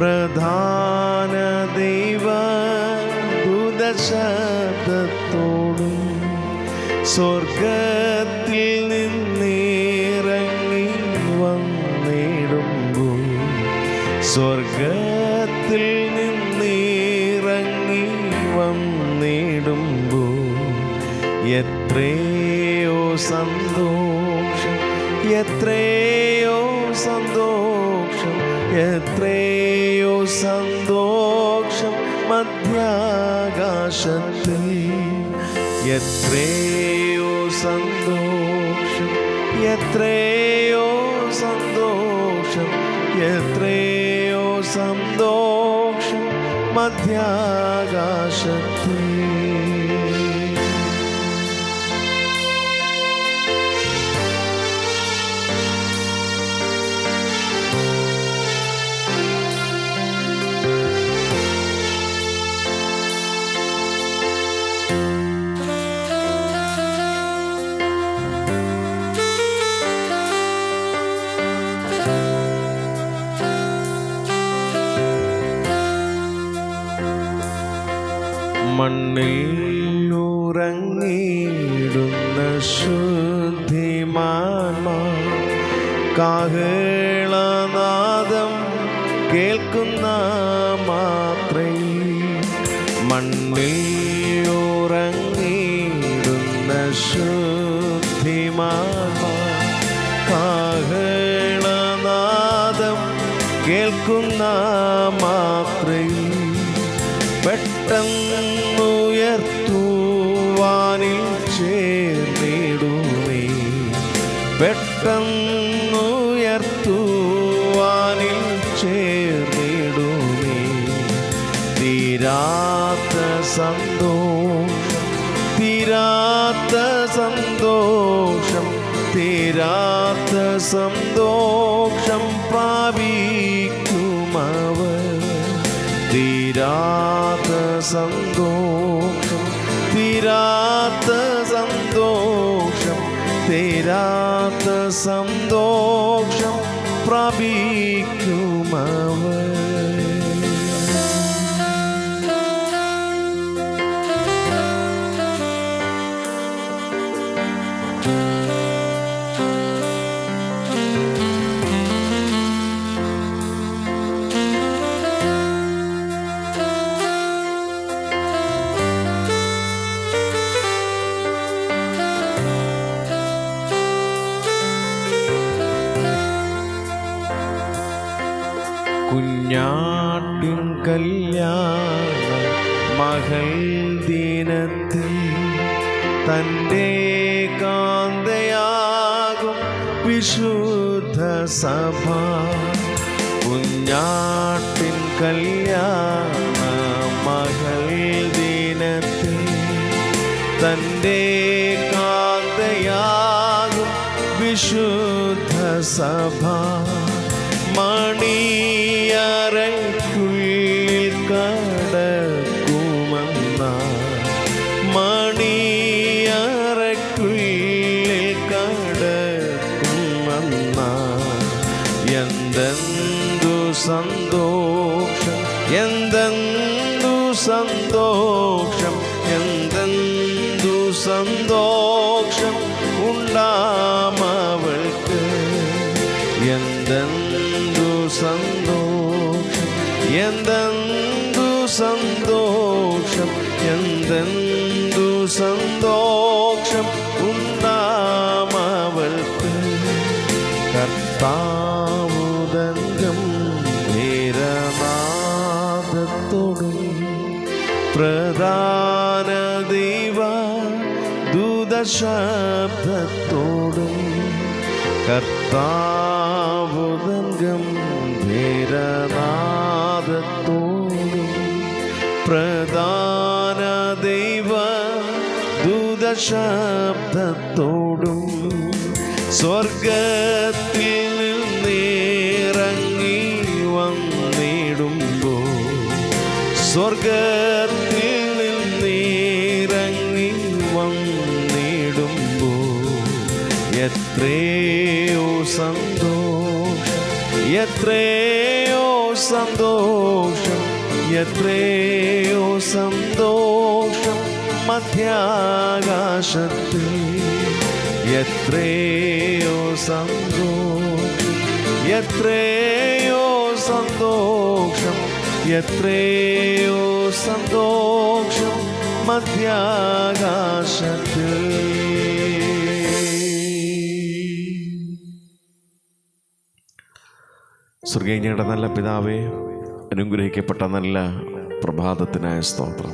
പ്രധാന ദൈവ ദുദശബ്ദത്തോടും സ്വർഗത്തിൽ നിന്നിറങ്ങി വന്നിടുമ്പോൾ സ്വർഗത്തിൽ നിന്നിറങ്ങി വന്നിടുമ്പോൾ എത്രയോ സന്തോഷം എത്രയോ സന്തോഷം. എത്രയോ സന്തോഷം മധ്യാകാശത്തിൽ. എത്രയോ സന്തോഷം എത്രയോ സന്തോഷം എത്രയോ സന്തോഷം മധ്യാകാശത്തിൽ. ഉറങ്ങിയിടുന്ന ശുദ്ധിമാന്മാ കാഹളനാദം കേൾക്കുന്ന മാത്രയിൽ മണ്ണിൽ ഉറങ്ങിയിടുന്ന ശുദ്ധിമാന്മാ കാഹളനാദം കേൾക്കുന്ന മാത്രയിൽ പെട്ടെന്നുയർത്തുവാനിൽ സന്തോഷം തീരാത്ത തീരാത്ത സന്തോഷം തീരാത്ത സന്തോഷം തീരാത്ത സന്തോഷം കുഞ്ഞാട്ടിൻ കല്യാണ മകൾ ദിനത്തിൽ തന്റെ കാന്തയാകും വിശുദ്ധ സഭ. കുഞ്ഞാട്ടിൻ കല്യാണ മകൾ ദിനത്തിൽ തന്റെ കാന്തയാകും വിശുദ്ധ സഭ. മണിയറയ്ക്കുള്ളിൽ കടക്കുമെന്ന മണിയറയ്ക്കുള്ളിൽ കടക്കുമെന്ന എന്തെന്തു സന്തോഷം എന്തെന്തു സന്തോഷം. എന്തെന്തു സന്തോഷം എന്തെന്തു സന്തോഷം ഉണ്ടാമവൾക്ക് കർത്താവുദംഗം ധീരനാദത്തോടും പ്രധാന ദൈവ ദൂതശബ്ദത്തോടും കർത്താവുദംഗം ദൈവത്തോടെ പ്രധാന ദൈവ ദൂതശബ്ദത്തോടും സ്വർഗത്തിൽ നിന്നിറങ്ങി വന്നിടുമ്പോൾ സ്വർഗത്തിൽ നിന്നിറങ്ങി വന്നിടുമ്പോൾ എത്രയോ സന്തോഷം എത്രയോ സന്തോഷം എത്രയോ സന്തോഷം മധ്യാകാശത്തിൽ. എത്രയോ സന്തോഷം എത്രയോ സന്തോഷം എത്രയോ സന്തോഷം മധ്യാകാശത്തിൽ. സ്വർഗീയങ്ങളുടെ നല്ല പിതാവെ അനുഗ്രഹിക്കപ്പെട്ട നല്ല പ്രഭാതത്തിനായ സ്തോത്രം.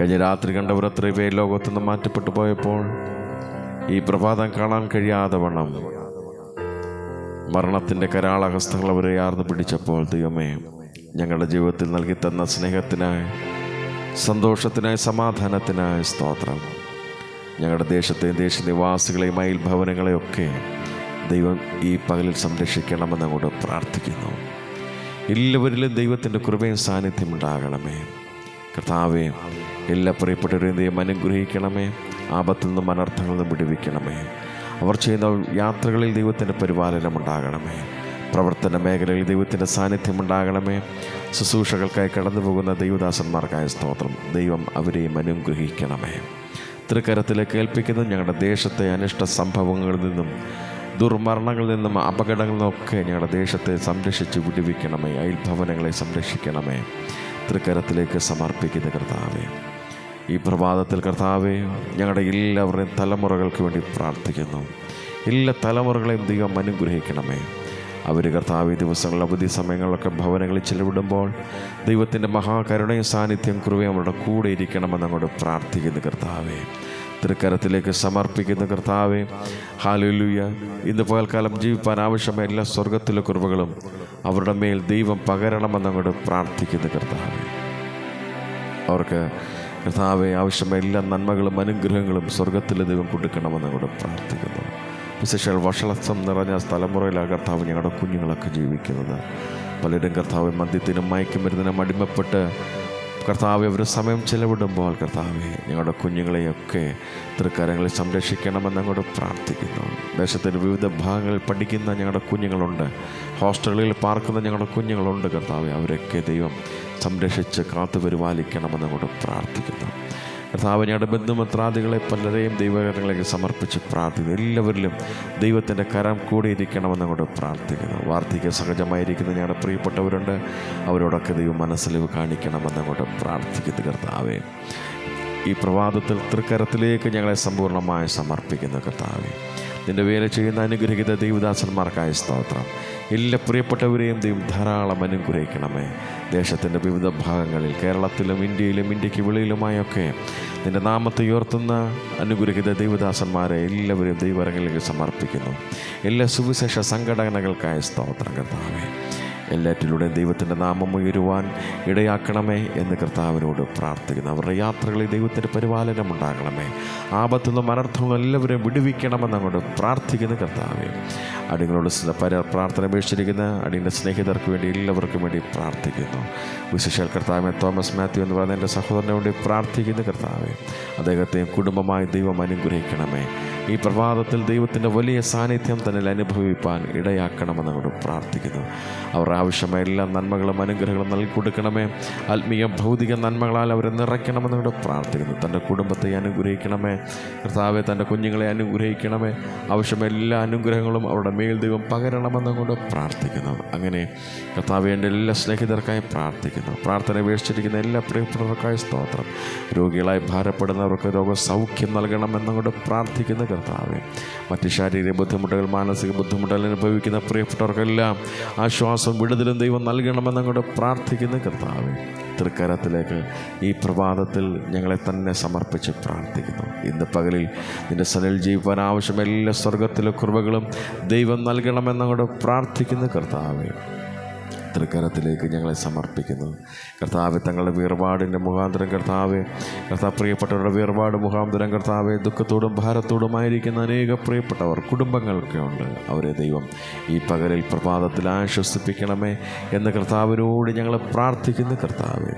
കഴിഞ്ഞ രാത്രി കണ്ടവർ അത്ര പേര് ലോകത്തു നിന്ന് മാറ്റപ്പെട്ടു പോയപ്പോൾ ഈ പ്രഭാതം കാണാൻ കഴിയാതെ വണ്ണം മരണത്തിന്റെ കരാളഹസ്തങ്ങൾ അവരെ ആർന്നു പിടിച്ചപ്പോൾ ദൈവമേ ഞങ്ങളുടെ ജീവിതത്തിൽ നൽകി തന്ന സ്നേഹത്തിനായി സന്തോഷത്തിനായി സമാധാനത്തിനായി സ്തോത്രം. ഞങ്ങളുടെ ദേശത്തെയും ദേശനിവാസികളെയും അയൽ ഭവനങ്ങളെയൊക്കെ ദൈവം ഈ പകലിൽ സംരക്ഷിക്കണമെന്ന് അങ്ങോട്ട് പ്രാർത്ഥിക്കുന്നു. എല്ലാവരിലും ദൈവത്തിന്റെ കൃപയും സാന്നിധ്യം ഉണ്ടാകണമേ. കർത്താവേ എല്ലാ പ്രിയപ്പെട്ടവരെയും ദൈവം അനുഗ്രഹിക്കണമേ. ആപത്തിൽ നിന്നും അനർത്ഥങ്ങളിൽ നിന്നും വിടുവിക്കണമേ. അവർ ചെയ്യുന്ന യാത്രകളിൽ ദൈവത്തിന്റെ പരിപാലനം ഉണ്ടാകണമേ. പ്രവർത്തന മേഖലയിൽ ദൈവത്തിന്റെ സാന്നിധ്യം ഉണ്ടാകണമേ. ശുശ്രൂഷകൾക്കായി കടന്നു പോകുന്ന ദൈവദാസന്മാർക്കായ സ്തോത്രം. ദൈവം അവരെയും അനുഗ്രഹിക്കണമേ. തൃക്കരത്തിലേക്ക് ഏൽപ്പിക്കുന്ന ഞങ്ങളുടെ ദേശത്തെ അനിഷ്ട സംഭവങ്ങളിൽ നിന്നും ദുർമരണങ്ങളിൽ നിന്നും അപകടങ്ങളിൽ നിന്നൊക്കെ ഞങ്ങളുടെ ദേശത്തെ സംരക്ഷിച്ച് വിടുവിക്കണമേ. അയൽഭവനങ്ങളെ സംരക്ഷിക്കണമേ. തൃക്കരത്തിലേക്ക് സമർപ്പിക്കുന്ന കർത്താവേ. ഈ പ്രഭാതത്തിൽ കർത്താവെ ഞങ്ങളുടെ എല്ലാവരുടെയും തലമുറകൾക്ക് വേണ്ടി പ്രാർത്ഥിക്കുന്നു. എല്ലാ തലമുറകളെയും ദൈവം അനുഗ്രഹിക്കണമേ. അവർ കർത്താവ് ദിവസങ്ങളിൽ അവധി സമയങ്ങളിലൊക്കെ ഭവനങ്ങളിൽ ചെലവിടുമ്പോൾ ദൈവത്തിന്റെ മഹാകരുണയും സാന്നിധ്യം കുറുവയും അവരുടെ കൂടെ ഇരിക്കണമെന്ന് അങ്ങോട്ട് പ്രാർത്ഥിക്കുന്നു കർത്താവേ. തൃക്കരത്തിലേക്ക് സമർപ്പിക്കുന്ന കർത്താവെ ഹാലുലൂയ. ഇന്ന് പകൽക്കാലം ജീവിപ്പാൻ ആവശ്യമായ എല്ലാ സ്വർഗത്തിലെ കുറവുകളും അവരുടെ മേൽ ദൈവം പകരണമെന്ന് അങ്ങോട്ട് പ്രാർത്ഥിക്കുന്നു കർത്താവെ. അവർക്ക് കർത്താവെ ആവശ്യമായ എല്ലാ നന്മകളും അനുഗ്രഹങ്ങളും സ്വർഗത്തിലെ ദൈവം കൊടുക്കണമെന്ന് അങ്ങോട്ട് പ്രാർത്ഥിക്കുന്നു. വിശേഷ വഷളത്വം നിറഞ്ഞ തലമുറയിലാണ് കർത്താവ് ഞങ്ങളുടെ കുഞ്ഞുങ്ങളൊക്കെ ജീവിക്കുന്നത്. പലരും കർത്താവ് മദ്യത്തിനും മയക്കുമരുന്നിനും അടിമപ്പെട്ട് കർത്താവ് അവർ സമയം ചെലവിടുമ്പോൾ കർത്താവെ ഞങ്ങളുടെ കുഞ്ഞുങ്ങളെയൊക്കെ തൃക്കരങ്ങളിൽ സംരക്ഷിക്കണമെന്ന് അങ്ങോട്ട് പ്രാർത്ഥിക്കുന്നു. ദേശത്തിന്റെ വിവിധ ഭാഗങ്ങളിൽ പഠിക്കുന്ന ഞങ്ങളുടെ കുഞ്ഞുങ്ങളുണ്ട്. ഹോസ്റ്റലുകളിൽ പാർക്കുന്ന ഞങ്ങളുടെ കുഞ്ഞുങ്ങളുണ്ട് കർത്താവെ. അവരൊക്കെ ദൈവം സംരക്ഷിച്ച് കാത്തു പരിപാലിക്കണമെന്ന് അങ്ങോട്ട് പ്രാർത്ഥിക്കുന്നു. കർത്താവ് ഞങ്ങളുടെ ബന്ധുമിത്രാദികളെ പലരെയും ദൈവകരങ്ങളിലേക്ക് സമർപ്പിച്ച് പ്രാർത്ഥിക്കുന്നു. എല്ലാവരിലും ദൈവത്തിന്റെ കരം കൂടിയിരിക്കണമെന്ന് അങ്ങോട്ട് പ്രാർത്ഥിക്കുന്നു. വാർദ്ധക്യ സഹജമായിരിക്കുന്ന ഞങ്ങളുടെ പ്രിയപ്പെട്ടവരുണ്ട്. അവരോടൊക്കെ ദൈവം മനസ്സിലിവ് കാണിക്കണമെന്ന് കൊണ്ട് പ്രാർത്ഥിക്കുന്നു കർത്താവേ. ഈ പ്രഭാതത്തിൽ തൃക്കരത്തിലേക്ക് ഞങ്ങളെ സമ്പൂർണമായി സമർപ്പിക്കുന്നു കർത്താവേ. നിന്റെ വേല ചെയ്യുന്ന അനുഗ്രഹിത ദൈവദാസന്മാർക്കായ സ്തോത്രം. എല്ലാ പ്രിയപ്പെട്ടവരെയും ദൈവം ധാരാളം അനുഗ്രഹിക്കണമേ. ദേശത്തിന്റെ വിവിധ ഭാഗങ്ങളിൽ കേരളത്തിലും ഇന്ത്യയിലും ഇന്ത്യയ്ക്ക് വെളിയിലുമായൊക്കെ നിന്റെ നാമത്തെ ഉയർത്തുന്ന അനുഗ്രഹിത ദൈവദാസന്മാരെ എല്ലാവരെയും ദൈവരങ്ങളിലേക്ക് സമർപ്പിക്കുന്നു. എല്ലാ സുവിശേഷ സംഘടനകൾക്കായ സ്തോത്രം കർത്താവേ. എല്ലാറ്റിലൂടെയും ദൈവത്തിന്റെ നാമം ഉയരുവാൻ ഇടയാക്കണമേ എന്ന് കർത്താവിനോട് പ്രാർത്ഥിക്കുന്നു. അവരുടെ യാത്രകളിൽ ദൈവത്തിന്റെ പരിപാലനം ഉണ്ടാകണമേ. ആപത്തു നിന്നും അനർത്ഥങ്ങളും എല്ലാവരെയും വിടുവിക്കണമെന്ന് അങ്ങോട്ട് പ്രാർത്ഥിക്കുന്നു കർത്താവെ. പര പ്രാർത്ഥന അപേക്ഷിച്ചിരിക്കുന്ന അടിയുടെ സ്നേഹിതർക്ക് വേണ്ടി എല്ലാവർക്കും വേണ്ടി പ്രാർത്ഥിക്കുന്നു. വിശേഷാൽ കർത്താവെ തോമസ് മാത്യു എന്ന് പറയുന്ന എന്റെ സഹോദരനെ വേണ്ടി പ്രാർത്ഥിക്കുന്നു കർത്താവെ. അദ്ദേഹത്തെയും കുടുംബമായി ദൈവം അനുഗ്രഹിക്കണമേ. ഈ പ്രഭാതത്തിൽ ദൈവത്തിന്റെ വലിയ സാന്നിധ്യം തന്നെ അനുഭവിപ്പാൻ ഇടയാക്കണമെന്ന് അങ്ങോട്ട് പ്രാർത്ഥിക്കുന്നു. അവരുടെ ആവശ്യമായ എല്ലാ നന്മകളും അനുഗ്രഹങ്ങളും നൽകി കൊടുക്കണമേ. ആത്മീയ ഭൗതിക നന്മകളാൽ അവരെ നിറയ്ക്കണമെന്ന് അങ്ങോട്ട് പ്രാർത്ഥിക്കുന്നു. തന്റെ കുടുംബത്തെ അനുഗ്രഹിക്കണമേ. കർത്താവെ തന്റെ കുഞ്ഞുങ്ങളെ അനുഗ്രഹിക്കണമേ. ആവശ്യമായ എല്ലാ അനുഗ്രഹങ്ങളും അവരുടെ മേൽ ദൈവം പകരണമെന്ന് അങ്ങോട്ട് പ്രാർത്ഥിക്കുന്നു. അങ്ങനെ കർത്താവെ എന്റെ എല്ലാ സ്നേഹിതർക്കായി പ്രാർത്ഥിക്കുന്നു. പ്രാർത്ഥന ഉപേക്ഷിച്ചിരിക്കുന്ന എല്ലാ പ്രിയപ്പെട്ടവർക്കായി സ്തോത്രം. രോഗികളായി ഭാരപ്പെടുന്നവർക്ക് രോഗസൗഖ്യം നൽകണമെന്നും നൽകണമെന്നങ്ങോട്ട് പ്രാർത്ഥിക്കുന്ന. കർത്താവെ മറ്റ് ശാരീരിക ബുദ്ധിമുട്ടുകൾ മാനസിക ബുദ്ധിമുട്ടുകൾ അനുഭവിക്കുന്ന പ്രിയപ്പെട്ടവർക്കെല്ലാം ആശ്വാസം വിടുതലും ദൈവം നൽകണമെന്ന് അങ്ങോട്ട് പ്രാർത്ഥിക്കുന്ന കർത്താവെ. തൃക്കരത്തിലേക്ക് ഈ പ്രഭാതത്തിൽ ഞങ്ങളെ തന്നെ സമർപ്പിച്ച് പ്രാർത്ഥിക്കുന്നു. ഇന്ന് പകലിൽ നിന്റെ സനിൽ ജീവിക്കാൻ ആവശ്യം എല്ലാ സ്വർഗത്തിലെ കുറവുകളും ദൈവം നൽകണമെന്നങ്ങോട്ട് പ്രാർത്ഥിക്കുന്ന കർത്താവെ. തൃക്കരത്തിലേക്ക് ഞങ്ങളെ സമർപ്പിക്കുന്നു. കർത്താവ് തങ്ങളുടെ വേർപാടിന്റെ മുഖാന്തരം കർത്താവ് കർത്താവ് പ്രിയപ്പെട്ടവരുടെ വേർപാട് മുഖാന്തരം കർത്താവ് ദുഃഖത്തോടും ഭാരത്തോടുമായിരിക്കുന്ന അനേക പ്രിയപ്പെട്ടവർ കുടുംബങ്ങളൊക്കെ ഉണ്ട്. അവരെ ദൈവം ഈ പകലിൽ പ്രഭാതത്തിൽ ആശ്വസിപ്പിക്കണമേ എന്ന് കർത്താവിനോട് ഞങ്ങൾ പ്രാർത്ഥിക്കുന്നു. കർത്താവ്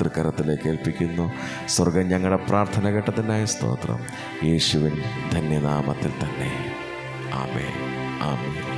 തൃക്കരത്തിലേക്ക് ഏൽപ്പിക്കുന്നു. സ്വർഗം ഞങ്ങളുടെ പ്രാർത്ഥന ഘട്ടത്തിനായ സ്തോത്രം. യേശുവിൻ ധന്യനാമത്തിൽ തന്നെ. ആമേ ആമേ